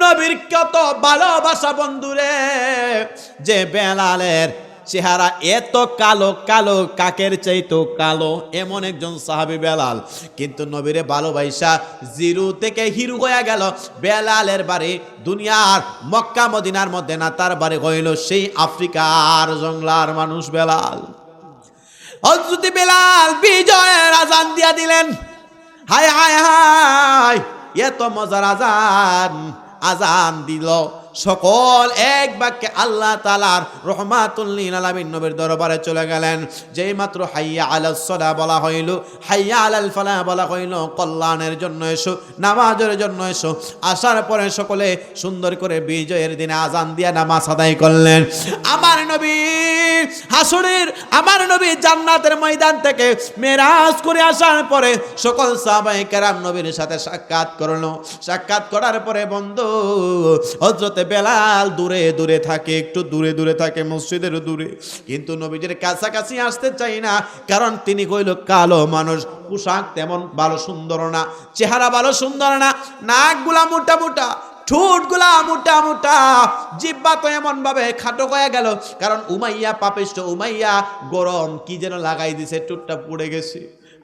নবীর কত ভালোবাসা বন্ধুরে, যে বেলালের চেহারা এত কালো কালো, কাকের চাইতো কালো, এমন একজন সাহাবি বেলাল। কিন্তু নবীরে ভালোবাসা জিরু থেকে হিরু হয়ে গেল। বেলালের বাড়ি দুনিয়ার মক্কা, মদিনার মধ্যে না, তার বাড়ি হইল সেই আফ্রিকার জংলার মানুষ বেলাল। হজরতি বেলাল বিজয়ের আজান দিয়া দিলেন। হায় হায় হায়, এত মজার আজান। আজান দিল। সকল এক বাক্যে আল্লাহ তালার রহমাতুল্লিন আলমিন নবীর দরবারে চলে গেলেন। যেই মাত্র হাইয়া আলাল সদা বলা হইল, হাইয়া আলাল ফালা বলা হইল, কল্যাণের জন্য এসো, নামাজের জন্য এসো। আসার পরে সকলে সুন্দর করে বিজয়ের দিনে আজান দিয়া নামাজ আদায় করলেন। আমার নবী হাসুরের, আমার নবী জান্নাতের ময়দান থেকে মেরাজ করে আসার পরে সকল সাহাবাই কেরাম নবীর সাথে সাক্ষাৎ করল। সাক্ষাৎ করার পরে বন্ধু হজরতে বেলাল দূরে দূরে থাকে, একটু দূরে দূরে থাকে, মসজিদের দূরে। কিন্তু নবীজির কাছাকাছি আসতে চাই না, কারণ তিনি কইল কালো মানুষ, পোশাক তেমন ভালো সুন্দর না, চেহারা ভালো সুন্দর না, নাকগুলা মোটা মোটা ঠোঁটগুলা মোটা মোটা। জিব্বা তো এমন ভাবে খাটো হয়ে গেল, কারণ উমাইয়া পাপিষ্ট উমাইয়া গরম কি যেন লাগাই দিছে টুটটা পড়ে গেছে।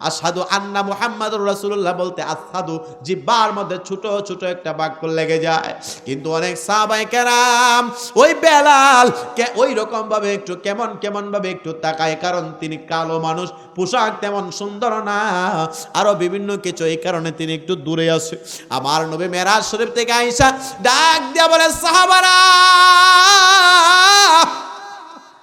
আসাদু আন্না মুহাম্মাদুর রাসূলুল্লাহ বলতে আসাদু জিব্বার মধ্যে ছোট ছোট একটা বাক্য লেগে যায়। কিন্তু অনেক সাহাবায়ে কেরাম ওই বেলাল কে ওই রকম ভাবে একটু কেমন কেমন ভাবে একটু তাকায়, কারণ তিনি কালো মানুষ, পোশাক তেমন সুন্দর না। আরও বিভিন্ন কিছু এই কারণে তিনি একটু দূরে আছে। আমার নবী মেরাজ শরীফ থেকে আইসা ডাক দিয়া বলে, সাহাবারা!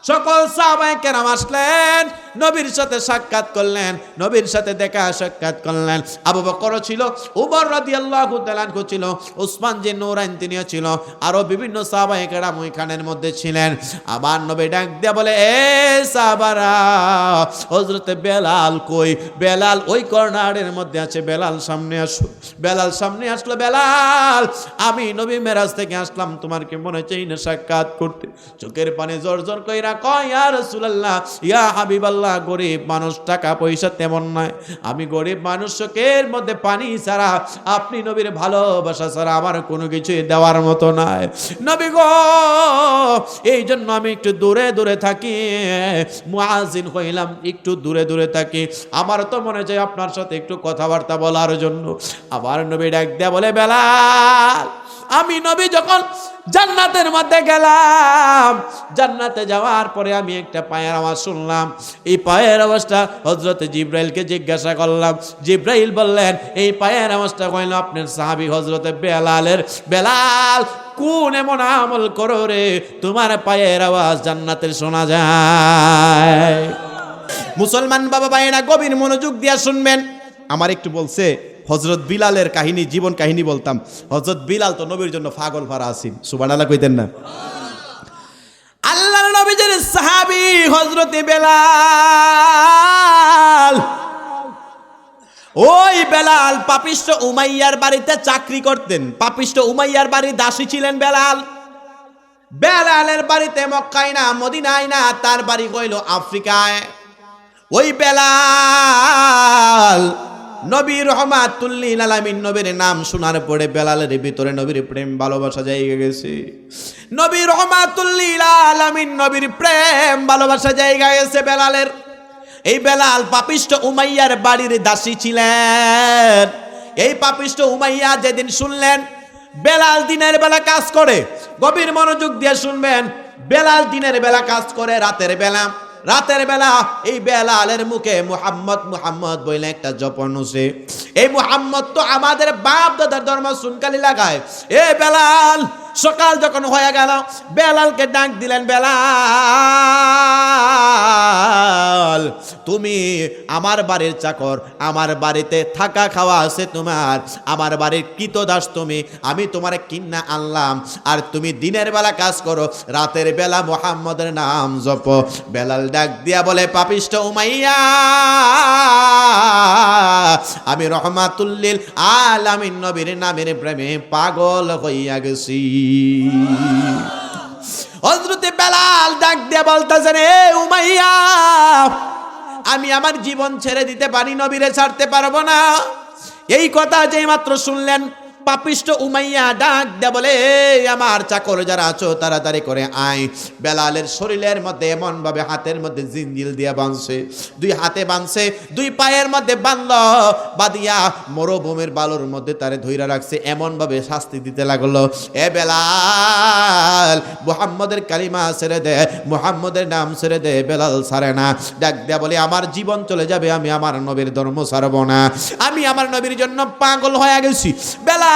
সকল সাহাবায়ে কেরাম আসলেন। নবীর সাথে সাক্ষাৎ করলেন, নবীর সাথে দেখা সাক্ষাৎ করলেন। আবু বকর ছিল, উমর রাদিয়াল্লাহু তাআলা ছিল, উসমান যে নূরাইন তিনিও ছিল, আরও বিভিন্ন সাহাবায়ে কেরাম ওইখানের মধ্যে ছিলেন। আবার নবী ডাক দিয়া বলে, এ সাহাবারা, হযরতে বেলাল কই? বেলাল ওই কর্নারের মধ্যে আছে, বেলাল সামনে আসো, বেলাল সামনে আসলো, বেলাল, আমি নবী মেরাজ থেকে আসলাম, তোমার কি মনে চাই না সাক্ষাৎ করতে? চোখের পানি জোর জোর কইরা কয়, ইয়া রাসূলুল্লাহ, ইয়া হাবিবাল্লাহ গরিব মানুষ, টাকা পয়সা তেমন নয়। আমি গরিব মানুষ, চোখের মধ্যে পানি ছাড়া আপনি নবীর ভালোবাসা ছাড়া আমার কোনো কিছু দেওয়ার মতো নাই। নবী গো, এই জন্য আমি একটু দূরে দূরে থাকি মুআজিন হইলাম, একটু দূরে দূরে থাকি। আমার তো মনে চাই আপনার সাথে একটু কথাবার্তা বলার জন্য। আবার নবী ডাক দেয়া বলে, বেলাল আমি নবী যখন জান্নাতের মধ্যে গেলাম, জান্নাতে যাওয়ার পরে আমি একটা পায়ের আওয়াজ শুনলাম। এই পায়ের আওয়াজটা হজরত জিব্রাইলকে জিজ্ঞাসা করলাম। জিব্রাইল বললেন, এই পায়ের আওয়াজটা কইল আপনার সাহাবি হজরতে বেলালের। বেলাল, কোন এমন আমল করো রে? তোমার পায়ের আওয়াজ জান্নাতের শোনা যায়। মুসলমান বাবা ভাইয়েরা, গভীর মনোযোগ দিয়া শুনবেন। আমার একটু বলছে হজরত বিলালের কাহিনী, জীবন কাহিনী বলতাম। হজরত বিলাল তো নবীর জন্য ফাগল ফারা আসিন সুবান আল্লাহ কইতেন না। আল্লাহ নবীজের সাহাবি হজরতে বেলাল। ওই বেলাল পাপিষ্ট উমাইয়ার বাড়িতে চাকরি করতেন। পাপিষ্ট উমাইয়ার বাড়ি দাসী ছিলেন বেলাল। বেলালের বাড়িতে মক্কায় না, মদিনায় না, তার বাড়ি কইল আফ্রিকায়। ওই বেলাল নবী রহমাতুল্লিল আলামিন নবীর নাম শোনার পরে বেলালের ভিতরে নবীর প্রেম, ভালোবাসা জায়গা গেছে। নবী রহমাতুল্লিল আলামিন নবীর প্রেম, ভালোবাসা জায়গা গেছে বেলালের। এই বেলাল পাপিষ্ট উমাইয়ার বাড়ির দাসী ছিলেন। এই পাপিষ্ট উমাইয়া যেদিন শুনলেন, বেলাল দিনের বেলা কাজ করে, গভীর মনোযোগ দিয়ে শুনবেন, বেলাল দিনের বেলা কাজ করে রাতের বেলা। রাতের বেলা, এই বেলালের মুখে মুহাম্মদ মুহাম্মদ বইলে একটা জপন হচ্ছে এই মুহাম্মদ তো আমাদের বাপ দাদার ধর্ম সুনকালি লাগায়। এ বেলাল সকাল যখন হয়ে গেল, বেলালকে ডাক দিলেন, বেলাল, তুমি আমার বাড়ির চাকর, আমার বাড়িতে থাকা খাওয়া আছে তোমার, আমার বাড়ির কৃতদাস তুমি, আমি তোমার কিন্না আনলাম, আর তুমি দিনের বেলা কাজ করো, রাতের বেলা মোহাম্মদের নাম জপ। বেলাল ডাক দিয়া বলে পাপিষ্ট উমাইয়া, আমি রহমাতুল্লিল আলামিন নবীর নামের প্রেমে পাগল হইয়া গেছি। হজরতে বেলাল ডাক দিয়ে বলতেছে রে উমাইয়া, আমি আমার জীবন ছেড়ে দিতে পারি, নবীরে ছাড়তে পারব না। এই কথা যেই মাত্র শুনলেন পাপিষ্ট উমাইয়া ডাক দে বলে আমার চাকর যারা আছো, তাড়াতাড়ি করে আয়। বেলালের শরীরের মধ্যে এমন ভাবে হাতের মধ্যে জিঞ্জিল দিয়ে বাঁধছে। দুই হাতে বাঁধছে, দুই পায়ের মধ্যে বাঁধল বাদিয়া মরুভূমির বালুর মধ্যে তারে ধইরা রাখছে এমন ভাবে শাস্তি দিতে লাগল। এ বেলাল, মুহাম্মদের কালিমা ছেড়ে দে, মুহাম্মদের নাম ছেড়ে দে, বেলাল ছাড়ে না। ডাক দেয়া বলে, আমার জীবন চলে যাবে, আমি আমার নবীর ধর্ম ছাড়ব না। আমি আমার নবীর জন্য পাগল হয়ে গেছি। বেলাল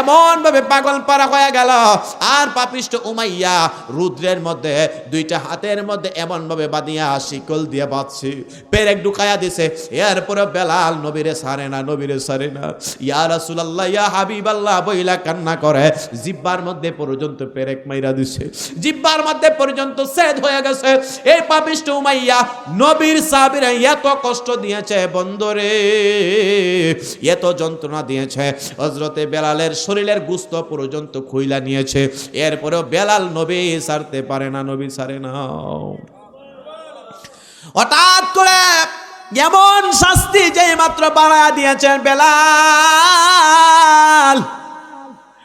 এমন ভাবে পাগল পারা হয়ে গেল। আর পাপিষ্ট উমাইয়া রুদ্রের মধ্যে, দুইটা হাতের মধ্যে এমন ভাবে বাঁধিয়া শিকল দিয়ে বাঁধছে। পেরেক ঢুকায়া দিছে। এরপরে বেলাল নবীরে সারে না, নবীরে সারে না। ইয়া রাসূলুল্লাহ, ইয়া হাবিবাল্লাহ, বইলা কান্না করে। জিব্বার মধ্যে পর্যন্ত পেরেক মাইরা দিছে। জিব্বার মধ্যে পর্যন্ত সেদ হয়ে গেছে। এই পাপিষ্ট উমাইয়া নবীর সাহাবীরা এত কষ্ট দিয়েছে বন্দরে এত যন্ত্রণা দিয়েছে। হজরতে বেলালের শরীরের গুস্ত পর্যন্ত খুইলা নিয়েছে। এরপরেও বেলাল নবী সারতে পারে না, নবী সারে না। হঠাৎ করে এমন শাস্তি যে মাত্র বাড়ায় দিয়েছেন বেলাল।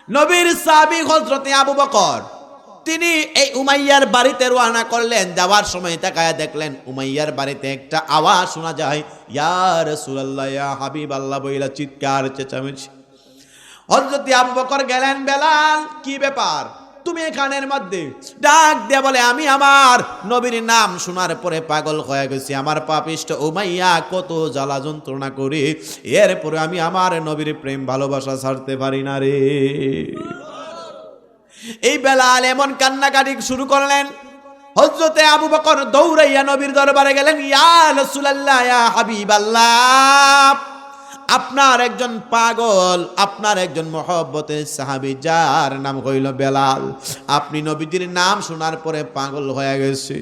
নবীর সাবি হজরতে আবু বকর, তিনি এই উমাইয়ার বাড়িতে রওনা করলেন। যাওয়ার সময় তাকায় দেখলেন উমাইয়ার বাড়িতে একটা আওয়াজ শোনা যায়। ইয়া রাসূলুল্লাহ হাবিব আল্লাহ বইলা চিৎকার, চেঁচামেচি। হজরতে আবু বকর গেলেন, বেলাল, কি ব্যাপার? তুমি কানের মধ্যে? ডাক দিয়ে বলে, আমি আমার নবীর নাম শোনার পরে পাগল হয়ে গেছি। আমার পাপিষ্ট উমাইয়া কত জ্বালা যন্ত্রণা করি। এরপরে আমি আমার নবীর প্রেম ভালোবাসা ছাড়তে পারি না রে। এই বেলাল এমন কান্নাকাটি শুরু করলেন। হজরতে আবু বকর দৌড়াইয়া নবীর দরবারে গেলেন, ইয়া রাসূলুল্লাহ, ইয়া হাবিবাল্লাহ। আপনার একজন পাগল, আপনার একজন মহব্বতের সাহাবি, যার নাম হইল বেলাল। আপনি নবীজির নাম শোনার পরে পাগল হয়ে গেছে।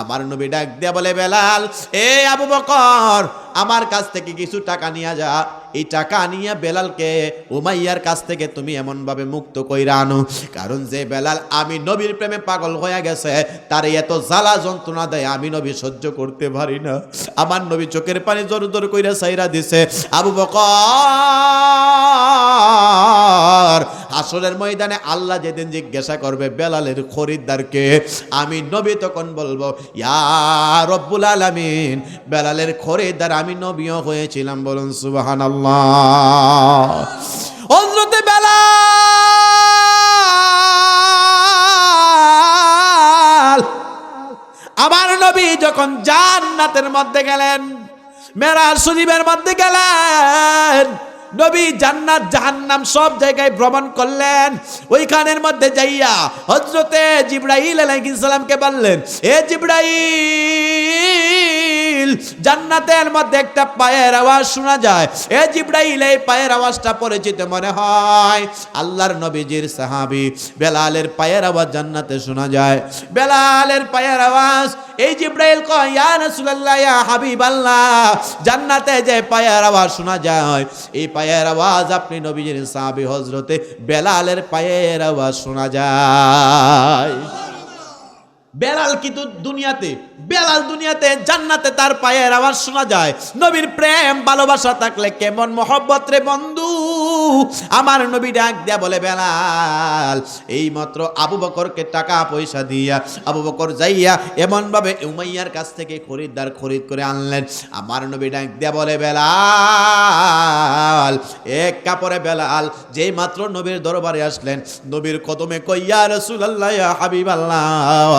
আমার নবী ডাক দিয়া বলে, বেলাল, এ আবু বকর, আমার কাছ থেকে কিছু টাকা নিয়ে যা। এই টাকা আনিয়া বেলালকে উমাইয়ার কাছ থেকে তুমি এমনভাবে মুক্ত কইরা আনো। কারণ যে বেলাল আমি নবীর প্রেমে পাগল হয়ে গেছে, তার এত জ্বালা যন্ত্রণা দেয়, আমি নবী সহ্য করতে পারি না। আমার নবী চোখের পানি জোর জোর কইরা সাইরা দিছে, আবু বকর, আসরের ময়দানে আল্লাহ যেদিন জিজ্ঞাসা করবে বেলালের খরিদ্দারকে, আমি নবী তখন বলব, ইয়া রব্বুল আলামিন। বেলালের খরিদ্দার, আমি নবীও হয়েছিলাম বলুন, সুবহানাল্লাহ। হযরতে বেলাল। আমার নবী যখন জান্নাতের মধ্যে গেলেন, মেরাজ শরীফের মধ্যে গেলেন, নবী জান্নাত, জাহান্নাম সব জায়গায় ভ্রমণ করলেন। ওইখানের মধ্যে যাইয়া হজরতে জিব্রাইল আলাইহিস সালামকে বললেন, এ জিব্রাইল জান্নাতের মধ্যে একটা পায়ের আওয়াজ শোনা যায়। এ জিব্রাইল, এই পায়ের আওয়াজটা পরিচিত মনে হয়। আল্লাহর নবীজির সাহাবী বেলালের পায়ের আওয়াজ জান্নাতে শোনা যায়। বেলালের পায়ের আওয়াজ, এই জিব্রাইল কয়, ইয়া রাসূলুল্লাহ, ইয়া হাবিবাল্লাহ। জান্নাতে যে পায়ের আওয়াজ শোনা যায়, এই পায়ের আওয়াজ আপনি নবীজির সাহাবী হযরতে বেলালের পায়ের আওয়াজ শোনা যায়। বেলাল কিন্তু দুনিয়াতে, বেলাল দুনিয়াতে জান্নাতে তার পায়ের আওয়াজ শোনা যায়। নবীর প্রেম, ভালোবাসা থাকলে কেমন মহব্বত রে বন্ধু? আমার নবী ডাক দিয়া বলে, বেলাল এই মাত্র আবু বকরকে টাকা পয়সা দিয়া আবু বকর যাইয়া এমন ভাবে উমাইয়ার কাছ থেকে খরিদ্দার খরিদ করে আনলেন। আমার নবী ডাক দিয়া বলে, বেলাল, এক কাপড়ে বেলাল যেই মাত্র নবীর দরবারে আসলেন, নবীর কদমে কইয়া রাসূলুল্লাহ, ইয়া হাবিবাল্লাহ,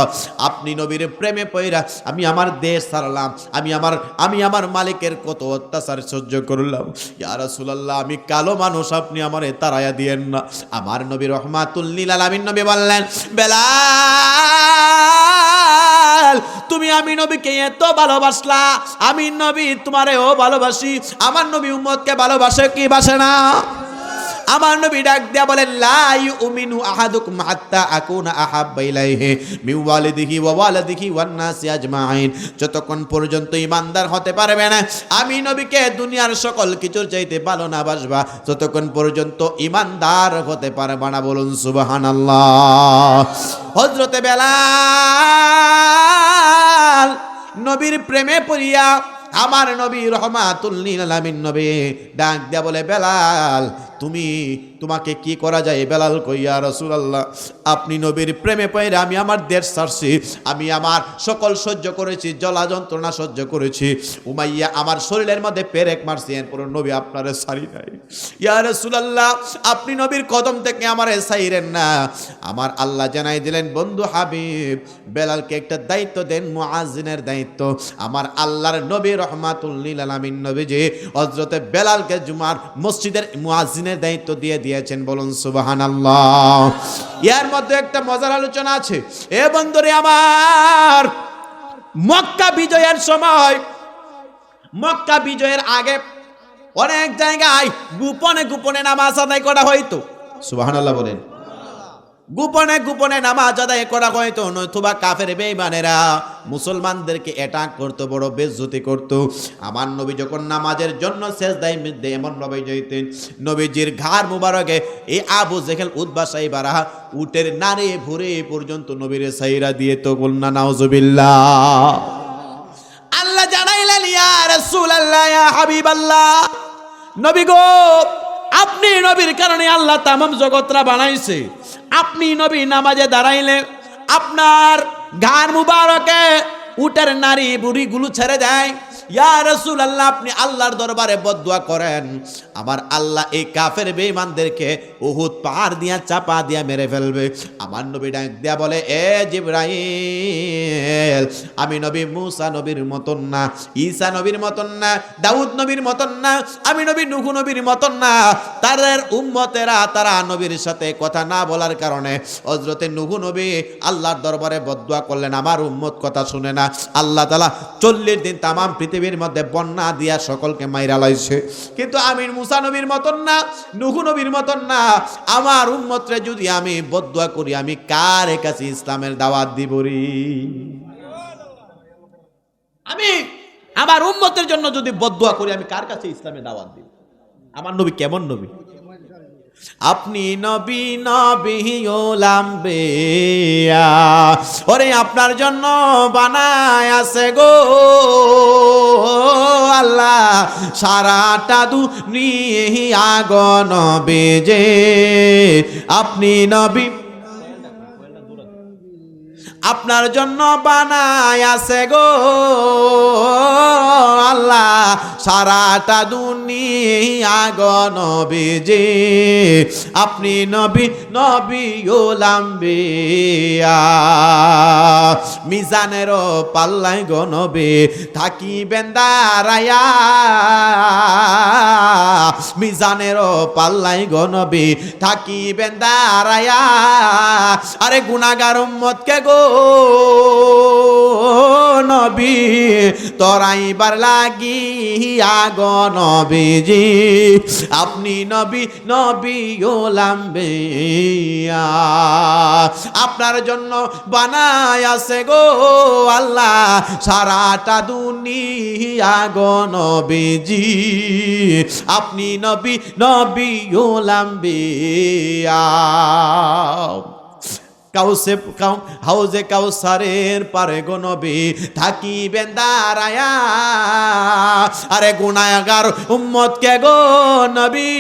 আপনি নবীর প্রেমে পয়রা আমি আমার দেশ ছাড়লাম, আমি আমার আমি আমার মালিকের কত অত্যাচার সহ্য করলাম। ইয়া রাসূলুল্লাহ, আমি কালো মানুষ আপনি আমারে তারায়া দিয়েন না। আমার নবী রহমাতুল নীল আমিন নবী বললেন বেলা তুমি আমি নবীকে এত ভালোবাসলা, আমি নবী তোমারেও ভালোবাসি, আমার নবী উম্মতকে ভালোবাসে কি বাসে না? আমার নবী ডাক দেয়া বলেন লা ইউমিনু আহাদুকুম হাত্তা আকুনা আহাব্বা ইলাইহি মিন ওয়ালিদিহি ওয়া ওয়ালাদিহি ওয়ান নাসি আজমাইন। যতক্ষণ পর্যন্ত ইমানদার হতে পারবে না, আমি নবীকে দুনিয়ার সকল কিছুর চাইতে ভালো না বাসবা। যতক্ষণ পর্যন্ত ইমানদার হতে পারবে না, বলুন সুবহানাল্লাহ। হযরতে বেলাল নবীর প্রেমে পড়িয়া আমার নবী রহমাতুল্লিল আলামিন নবী ডাক দিয়া বলে, বেলাল তুমি, তোমাকে কি করা যায় বেলাল কইয়া রসুলাল্লাহ? আপনি নবীর প্রেমে পয়রা আমি আমার দেশ ছাড়ছি, আমি আমার সকল সহ্য করেছি জলা যন্ত্রণা সহ্য করেছি। উমাইয়া আমার শরীরের মধ্যে পেরেক মারছি, এরপর নবী আপনারে সারি নাই। ইয়া রসুলাল্লাহ, আপনি নবীর কদম থেকে আমার সাইরেন না। আমার আল্লাহ জানাই দিলেন, বন্ধু হাবিব, বেলালকে একটা দায়িত্ব দেন মুআজিনের দায়িত্ব। আমার আল্লাহর নবী রহমাতুল্লিল আলামিন নবী যে হযরতে বেলালকে জুমার মসজিদের মুআজিনের দায়িত্ব দিয়ে দিয়েছেন, বলুন সুবহানাল্লাহ। ইয়ার মধ্যে একটা মজার আলোচনা আছে। এ বন্ধুরে আমার মক্কা বিজয়ের সময়, মক্কা বিজয়ের আগে অনেক জায়গায় গোপনে গোপনে নামাজ আদায় করা হয়তো সুবহানাল্লাহ বলেন। গোপনে গোপনে নামাজ আদায় করা হয়তো নতুবা কাফের বেঈমানেরা মুসলমানদেরকে অ্যাটাক করতো, বড় বেজ্জতি করত। আমার নবী যখন নামাজের জন্য শেষ দায় মধ্যে এমন নবী যাইতেন, নবীজির ঘাড় মুবারকে এই আবু জেখেল উদ্বাসাই বারা উটের নারে ভরে পর্যন্ত নবীর সাইরা দিয়ে তো বলনা নাউজুবিল্লাহ। আল্লাহ জানাইলেন, ইয়া রাসূলুল্লাহ, ইয়া হাবিবাল্লাহ, নবী গো, আপনি নবীর কারণে আল্লাহ তামাম জগৎরা বানাইছে। আপনি নবী নামাজে দাঁড়াইলে আপনার ঘাড় মুবারকে উটের নারী বুড়িগুলো ছেড়ে দেয়। রসুল আল্লাহ আপনি আল্লাহর দরবারে বদুয়া করেন। আমার আল্লাহ এই কাফের বেঈমানদেরকে উহুদ পাহাড় দিয়া, চাপা দিয়া মেরে ফেলবে। আমার নবী ডাক দিয়া বলে, এ জিব্রাইল, আমি নবী মুসা নবীর মতন না, ঈসা নবীর মতন না, দাউদ নবীর মতন না, আমি নবী নুহু নবীর মতন না। তাদের উম্মতেরা তারা নবীর সাথে কথা না বলার কারণে হজরতে নুহু নবী আল্লাহর দরবারে বদুয়া করলেন। আমার উম্মত কথা শুনে না। আল্লাহ তালা চল্লিশ দিন তামাম পৃথিবীর মধ্যে বন্যা দিয়া সকলকে মাইরা লাইছে। কিন্তু আমি মুসা নবীর মতন না, নুহু নবীর মতন না। আমার উন্মত্রে যদি আমি বদুয়া করি, আমি কার কাছে ইসলামের দাওয়াত দিবরি? আমি আমার উন্মতের জন্য যদি বদুয়া করি, আমি কার কাছে ইসলামের দাওয়াত দিব? আমার নবী কেমন নবী? আপনি নবী নবী ওলাম বেয়া। ওরে আপনার জন্য বানায় আছে গো আল্লাহ। সারাটা দু নিয়ে আগন বেজে আপনি নবী আপনার জন্য বানায় আছে গো। আল্লাহ, সারাটা দুনিয়া গো আপনি নবী নবী ওলাম্বিয়া মিজানের পাল্লাই গো নবী থাকি বেন্দারায়া মিজানের পাল্লাই গো নবী থাকি বেন্দারায়া আরে গুনাগার উম্মতকে গো নবী, তরাইবার লাগি আগ নবীজি। আপনি নবী নবী ওলাম্বে আপনার জন্য বানায় আছে গো আল্লাহ, সারাটা দুনিয়া গো নবীজি। আপনি নবী নবী ওলাম্বিয়া কাউসে কাউ, হাউজে কাউসারের পারে গো নবী থাকিবেন দাঁড়ায়া আরে গুনাগার উম্মত কে গো নবী?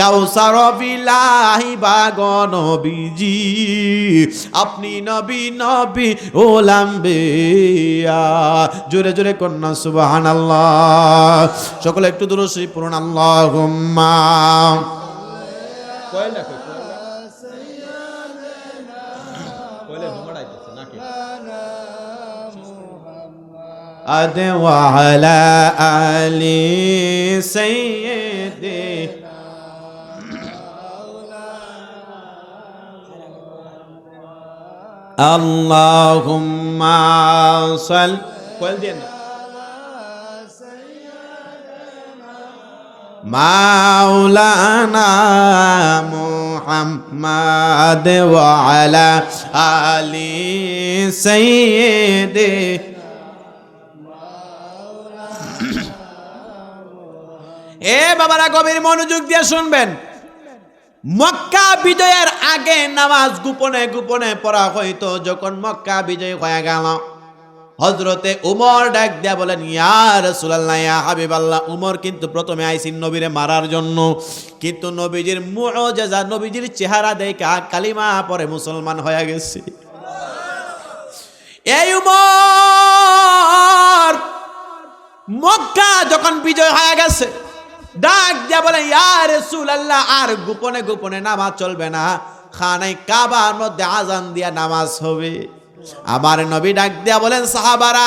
কাউসার বিলাহি বাগ নবীজি, আপনি নবী নবী ওলাম্বিয়া জোরে জোরে কন্যা সুবহানাল্লাহ। সকলে একটু দূর শ্রী পূর্ণ আল্লাহুম্মা। কয়লা কই কয়লা ঘুমাড় আইতেছে নাকি? আদ ওয়ালা আলি সাইয়্যিদি। আল্লাহুম্মা সাল কয়ল দিয়ে মাওলানা মুহাম্মদ ওয়ালা আলি সাইয়্যিদি। এ বাবারা গভীর মনোযোগ দিয়ে শুনবেন। মক্কা বিজয়ের আগে নামাজ গোপনে গোপনে পড়া হইতো, যখন মক্কা বিজয় হয়ে গেল। হজরতে উমর ডাক দেয়া বলেন ইয়ার রাসূলুল্লাহ, ইয়া হাবিবাল্লাহ। উমর কিন্তু প্রথমে আইসিন নবীরে মারার জন্য। কিন্তু নবীজির মুআজিজা নবীজির চেহারা দেখা কালিমা পরে মুসলমান হয়ে গেছে। এই উমর মক্কা যখন বিজয় হয়ে গেছে, ডাক দিয়া বলে ইয়ার রাসূলুল্লাহ, আর গোপনে গোপনে নামাজ চলবে না। খানাই কাবার মধ্যে আজান দিয়া নামাজ হবে। আমার নবী ডাক দিয়া বলেন, সাহাবারা,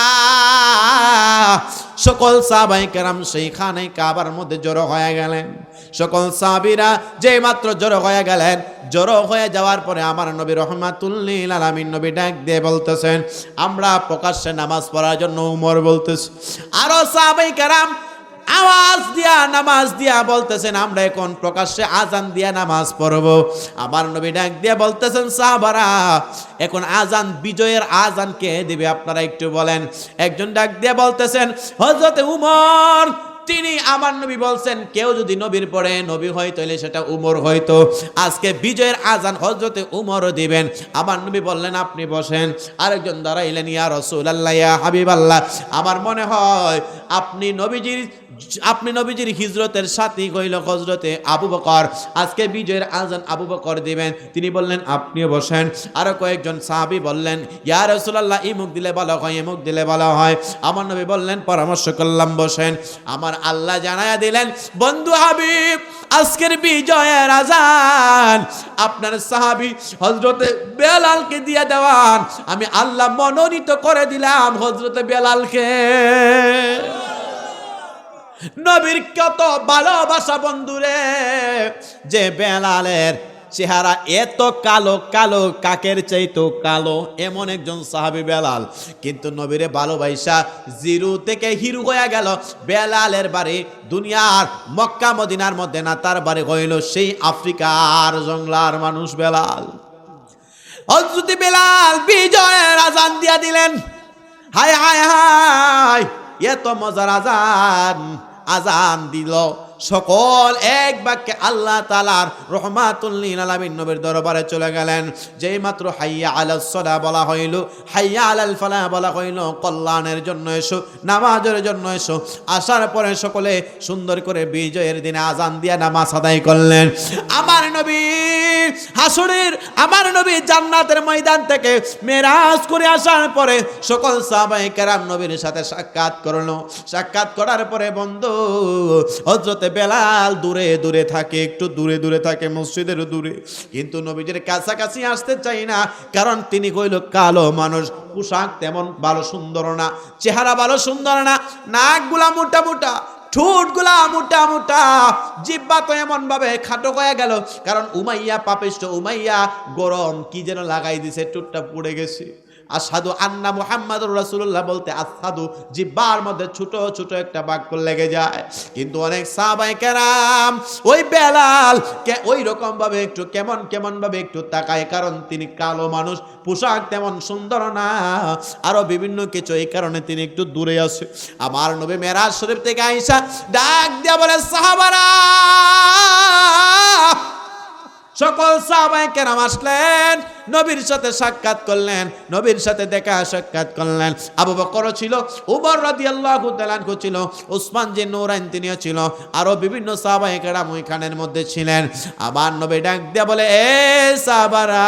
সকল সাহাবাই কেরাম সেই খানাই কাবার মধ্যে জড়ো হয়ে গেলেন। সকল সাহাবিরা যে মাত্র জড়ো হয়ে গেলেন, জড়ো হয়ে যাওয়ার পরে আমার নবী রহমাতুল্লিল আলামিন নবী ডাক দিয়ে বলতেছেন, আমরা প্রকাশ্যে নামাজ পড়ার জন্য উমর বলতেছি। আরও সাহাবাই কেরাম আওয়াজ দিয়া, নামাজ দিয়া বলতেছেন, আমরা এখন প্রকাশ্যে আজান দিয়া নামাজ পড়ব। আমার নবী ডাক দিয়া বলতেছেন, সাহাবারা, এখন আজান, বিজয়ের আজান কে দিবে? আপনারা একটু বলেন। একজন ডাক দিয়া বলতেছেন হজরত উমর তিনি আমার নবী বলছেন, কেউ যদি নবীর পরে নবী হয় তাহলে সেটা উমর হয়তো। আজকে বিজয়ের আজান হজরতে উমর দিবেন। আমার নবী বললেন, আপনি বসেন। আরেকজন দাঁড়াইলেন, ইয়া রসুল আল্লাহ ইয়া হাবিব আল্লাহ আমার মনে হয়, আপনি নবীজির আপনি নবীজির হিজরতের সাথী কইল হজরতে আবু বকর। আজকে বিজয়ের আজান আবু বকর দিবেন। তিনি বললেন, আপনিও বসেন। আরও কয়েকজন সাহাবি বললেন, ইয়া রাসূলুল্লাহ এই মুখ দিলে ভালো হয় এই মুখ দিলে ভালো হয়। আমার নবী বললেন, পরামর্শ করলাম, বসেন। আমার আল্লাহ জানায়া দিলেন, বন্ধু হাবিব, আজকের বিজয়ের আজান। আপনার সাহাবি হজরতে বেলালকে দিয়ে দেওয়ান। আমি আল্লাহ মনোনীত করে দিলাম হজরতে বেলালকে। নবীর কত ভালোবাসা বন্ধুরে, যে বেলালের চেহারা এত কালো কালো, কাকের চাইতো কালো, এমন একজন সাহাবি বেলাল। কিন্তু নবীরে ভালোবাসা জিরু থেকে হিরু হয়ে গেল। বেলালের বাড়ি দুনিয়ার মক্কা, মদিনার মধ্যে না, তার বাড়ি হইল সেই আফ্রিকার জংলার মানুষ বেলাল। হজরতি বেলাল বিজয়ের আজান দিয়া দিলেন। হায় হায় হায়, এত মজার আজান আজান দিল। সকল এক বাক্যে আল্লাহ তালার রহমাতুল্লিন আলামিন নবীর দরবারে চলে গেলেন। যেই মাত্র হাইয়া আলাল সদা বলা হইল, হাইয়া আলাল ফালা বলা হইল, কল্যাণের জন্য এসো, নামাজের জন্য এসো। আসার পরে সকলে সুন্দর করে বিজয়ের দিনে আজান দিয়া নামাজ আদায় করলেন। আমার নবী হাসুরের, আমার নবী জান্নাতের ময়দান থেকে মেরাজ করে আসার পরে সকল সাহাবাই কেরাম নবীর সাথে সাক্ষাৎ করল। সাক্ষাৎ করার পরে বন্ধু হজরতে বেলাল দূরে দূরে থাকে, একটু দূরে দূরে থাকে, মসজিদের দূরে। কিন্তু নবীজির কাছাকাছি আসতে চাই না, কারণ তিনি কইল, কালো মানুষ, পোশাক তেমন ভালো সুন্দর না, চেহারা ভালো সুন্দর না, নাকগুলা মোটা মোটা, ঠোঁটগুলা মোটা মোটা। জিব্বা তো এমন ভাবে খাটো হয়ে গেল, কারণ উমাইয়া পাপিষ্ট উমাইয়া গরম কি যেন লাগাই দিছে টুটটা পুড়ে গেছে। আসাদু আন্না মুহাম্মাদুর রাসূলুল্লাহ বলতে আসাদু জিব্বার মধ্যে ছোট ছোট একটা বাক্য লেগে যায়। কিন্তু অনেক সাহাবায়ে কেরাম ওই বেলাল কে ওই রকম ভাবে একটু কেমন কেমন ভাবে একটু তাকায়, কারণ তিনি কালো মানুষ, পোশাক তেমন সুন্দর না। আরও বিভিন্ন কিছু এই কারণে তিনি একটু দূরে আছে। আমার নবী মেরাজ শরীফ থেকে আইসা ডাক দিয়া বলে, সাহাবারা! সকল সাহাবাই কেরাম আসলেন। নবীর সাথে সাক্ষাৎ করলেন, নবীর সাথে দেখা সাক্ষাৎ করলেন। আবু বকর ছিল, উমর রাদিয়াল্লাহু তাআলা ছিল, উসমান যে নূরাইন তিনিও ছিল, আরও বিভিন্ন সাহাবাই কেরাম ওইখানের মধ্যে ছিলেন। আমার নবী ডাক দিয়া বলে, এ সাহাবারা,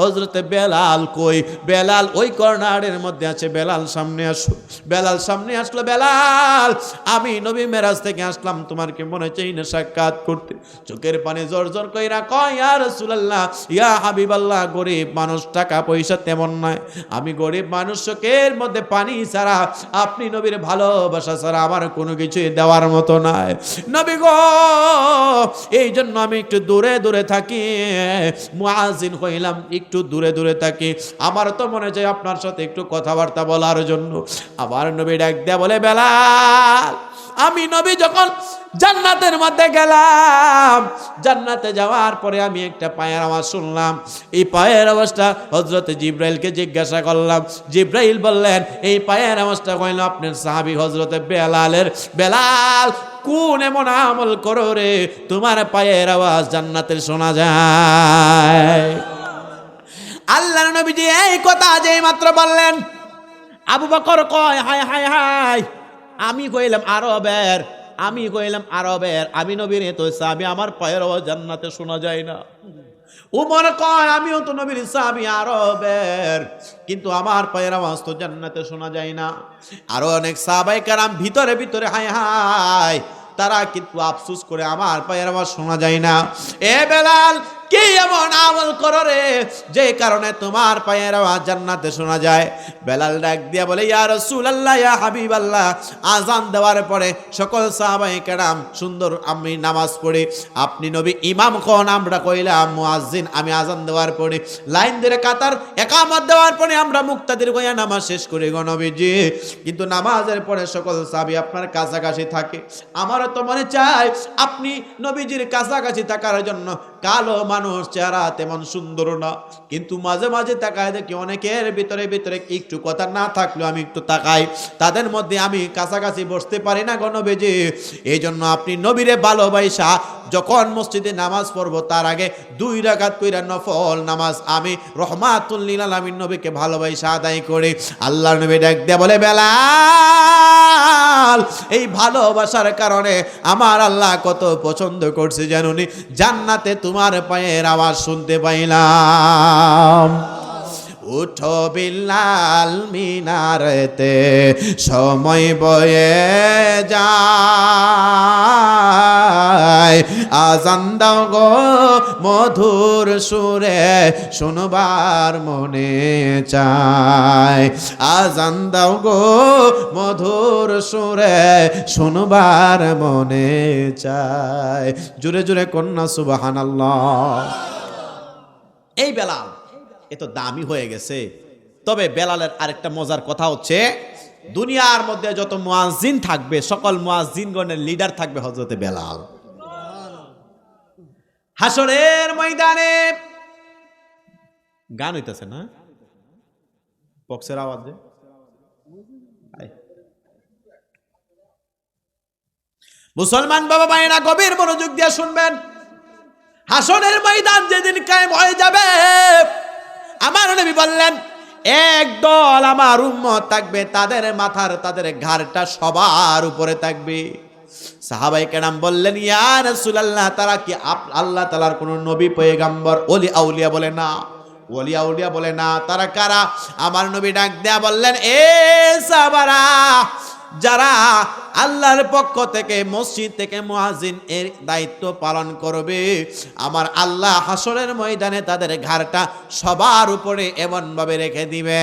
হযরতে বেলাল কই? বেলাল ওই কর্নারের মধ্যে আছে, বেলাল সামনে আসো, বেলাল সামনে আসলো, বেলাল, আমি নবী মেরাজ থেকে আসলাম, তোমার কি মনে চাই না সাক্ষাৎ করতে? চোখের পানি জোর জোর কইরা কয়, ইয়া রাসূলুল্লাহ, ইয়া হাবিবাল্লাহ গরিব মানুষ, টাকা পয়সা তেমন নয়। আমি গরিব মানুষ, চোখের মধ্যে পানি ছাড়া আপনি নবীর ভালোবাসা ছাড়া আমার কোনো কিছু দেওয়ার মতো নাই। নবী গো, এই জন্য আমি একটু দূরে দূরে থাকি মুআজিন হইলাম, একটু দূরে দূরে থাকি। আমার তো মনে চাই আপনার সাথে একটু কথাবার্তা বলার জন্য। আবার নবী ডাক দেয়া বলে, বেলাল আমি নবী যখন জান্নাতের মধ্যে গেলাম, জান্নাতে যাওয়ার পরে আমি একটা পায়ের আওয়াজ শুনলাম। এই পায়ের আওয়াজটা হজরত জিব্রাইলকে জিজ্ঞাসা করলাম। জিব্রাইল বললেন, এই পায়ের আওয়াজটা কইল আপনার সাহাবি হজরতে বেলালের। বেলাল, কোন এমন আমল করো রে, তোমার পায়ের আওয়াজ জান্নাতের শোনা যায়? আল্লাহ নবীজি এই কথা যেই মাত্র বললেন। আবু বকর কয়, হায় হায় হায়। আমি কইলাম আরবের, আমি কইলাম আরবের। আমি নবীর তো সাবি আমার পায়ের আওয়াজ জান্নাতে শোনা যায় না। উমর কয়, আমিও তো নবীর সাবি আরবের, কিন্তু আমার পায়ের আওয়াজ তো জান্নাতে শোনা যায় না। আরও অনেক সাহাবাই কারাম ভিতরে ভিতরে হায় হায়, তারা কিন্তু আফসুস করে আমার পায়ের আওয়াজ শোনা যায় না। এ বেলাল কি এমন আমল করো রে? যে কারণে তোমার পায়ের আওয়াজ জান্নাতে শোনা যায়। বেলাল ডাক দিয়া বলে, ইয়া রাসূলুল্লাহ, ইয়া হাবিবাল্লাহ। আজান দেওয়ার পরে সকল সাহাবায়ে কেরাম সুন্দর আমি নামাজ পড়ি। আপনি নবী ইমাম কোন? আমরা কইলাম, মুয়াজ্জিন। আমি আজান দেওয়ার পরে, লাইন ধরে কাতার একামত দেওয়ার পরে আমরা মুক্তাদির কইয়া নামাজ শেষ করি গো নবীজি। কিন্তু নামাজের পরে সকল সাহাবী আপনার কাছাকাছি থাকে। আমারও তো মনে চায়, আপনি নবীজির কাছাকাছি থাকার জন্য কালো মানুষ চেহারা তেমন সুন্দর না। কিন্তু মাঝে মাঝে তাকায় দেখি অনেকের ভিতরে ভিতরে একটু কথা না থাকলেও আমি একটু তাকাই। তাদের মধ্যে আমি কাছাকাছি বসতে পারি না গণবেজে এই জন্য আপনি নবীরে ভালোবাসা, যখন মসজিদে নামাজ পড়ব তার আগে দুই রাকাত কইরা নফল নামাজ আমি রহমাতুল্লিল আলামিন নবীকে ভালোবাসা আদায় করে। আল্লাহ নবী ডাক দিয়ে বলে, বেলাল, এই ভালোবাসার কারণে আমার আল্লাহ কত পছন্দ করছে জানুনি। জান্নাতে তোমার পায়ের আওয়াজ শুনতে পাইলাম। উঠো বিল্লাল মিনারেতে, সময় বয়ে যায়। আজান দাও গো মধুর সুরে, শুনবার মনে চায়। আজান দাও গো মধুর সুরে, শুনবার মনে চায়। জুড়ে জুড়ে কন্যা সুবাহান এই বেলাল এ তো দামি হয়ে গেছে। তবে বেলালের আরেকটা মজার কথা হচ্ছে, দুনিয়ার মধ্যে যত মুয়াজ্জিন থাকবে, সকল মুয়াজ্জিনগণের লিডার থাকবে হজরতে বেলাল। হাসরের ময়দানে গান হইতেছে না? বক্সের আওয়াজ। মুসলমান বাবা ভাইরা গভীর মনোযোগ দিয়ে শুনবেন। হাসনের ময়দান যেদিন কায়েম হয়ে যাবে আমার নবী বললেন, এক দল আমার উম্মত থাকবে, তাদের মাথার, তাদের ঘাড়টা সবার উপরে থাকবে। সাহাবাই কেরাম বললেন, ইয়া রাসূলুল্লাহ, তারা কি আল্লাহ তাআলার কোন নবী, পয়গাম্বর, ওলি আউলিয়া বলে না? ওলি আউলিয়া বলে না। তারা কারা? আমার নবী ডাক দেয়া বললেন, এ সাহাবারা, যারা আল্লাহর পক্ষ থেকে, মসজিদ থেকে মুয়াজিন এর দায়িত্ব পালন করবে। আমার আল্লাহ হাসরের ময়দানে তাদের ঘাড়টা সবার উপরে এমনভাবে রেখে দিবে।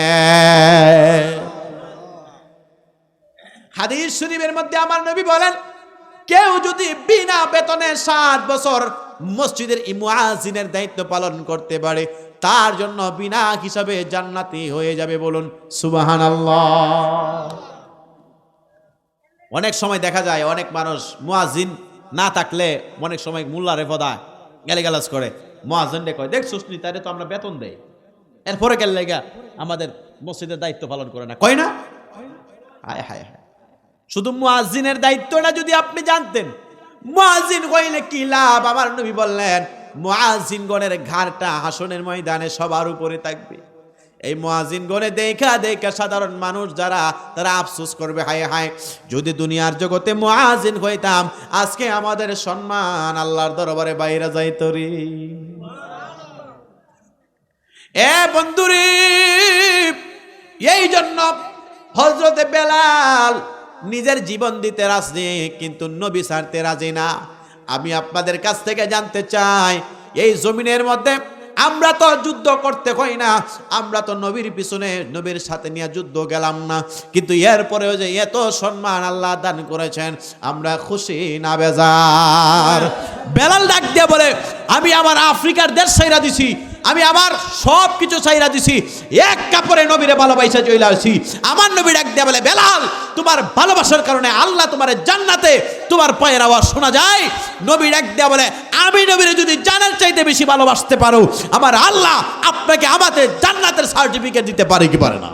হাদিস শরীফের মধ্যে আমার নবী বলেন, কেউ যদি বিনা বেতনে সাত বছর মসজিদের ইমুয়াজিনের দায়িত্ব পালন করতে পারে, তার জন্য বিনা হিসাবে জান্নাতি হয়ে যাবে বলুন সুবাহান অনেক সময় দেখা যায়, অনেক মানুষ মুয়াজিন না থাকলে অনেক সময় মোল্লারে পদা গালিগালাজ করে। মুয়াজিন কয়, দেখ সুস্নি তারে তো আমরা বেতন দেই। এরপরে গেল লেগা আমাদের মসজিদের দায়িত্ব পালন করে না। কয় না? হায় হায় হায়। শুধু মুয়াজিনের দায়িত্বটা যদি আপনি জানতেন। মুয়াজিন কইলে কি লাভ? আমার নবী বললেন মুয়াজিন গণের ঘাড়টা হাসনের ময়দানে সবার উপরে থাকবে। এই মহাজিন গণে দেখা দেখা সাধারণ মানুষ যারা, তারা আফসোস করবে, হায় হায়। যদি দুনিয়ার জগতে মহাজিন হইতাম, আজকে আমাদের সম্মান আল্লাহর দরবারে বাইরে যাইত রে। এ বন্ধুরে, এই জন্য হজরতে বেলাল নিজের জীবন দিতে রাজি, কিন্তু নবী ছাড়তে রাজি না। আমি আপনাদের কাছ থেকে জানতে চাই, এই জমিনের মধ্যে আমরা তো যুদ্ধ করতে হয় না। আমরা তো নবীর পিছনে নবীর সাথে নিয়ে যুদ্ধ গেলাম না। কিন্তু এরপরেও যে এত সম্মান আল্লাহ দান করেছেন, আমরা খুশি না বেজার। বেলাল ডাক দিয়ে বলে, আমি আমার আফ্রিকার দেশ সাইরা দিছি। আমি আমার সব কিছু চাইরা দিছি। এক কাপড়ে নবীরে ভালোবাসা চলে আসি। আমার নবীর এক দিয়ে বলে বেলাল, তোমার ভালোবাসার কারণে আল্লাহ তোমার জান্নাতে তোমার পায়ের আওয়াজ শোনা যায়। নবীর এক দেয়া বলে আমি নবীরে যদি জানার চাইতে বেশি ভালোবাসতে পারো, আমার আল্লাহ আপনাকে আমাদের জান্নাতের সার্টিফিকেট দিতে পারে কি পারে না?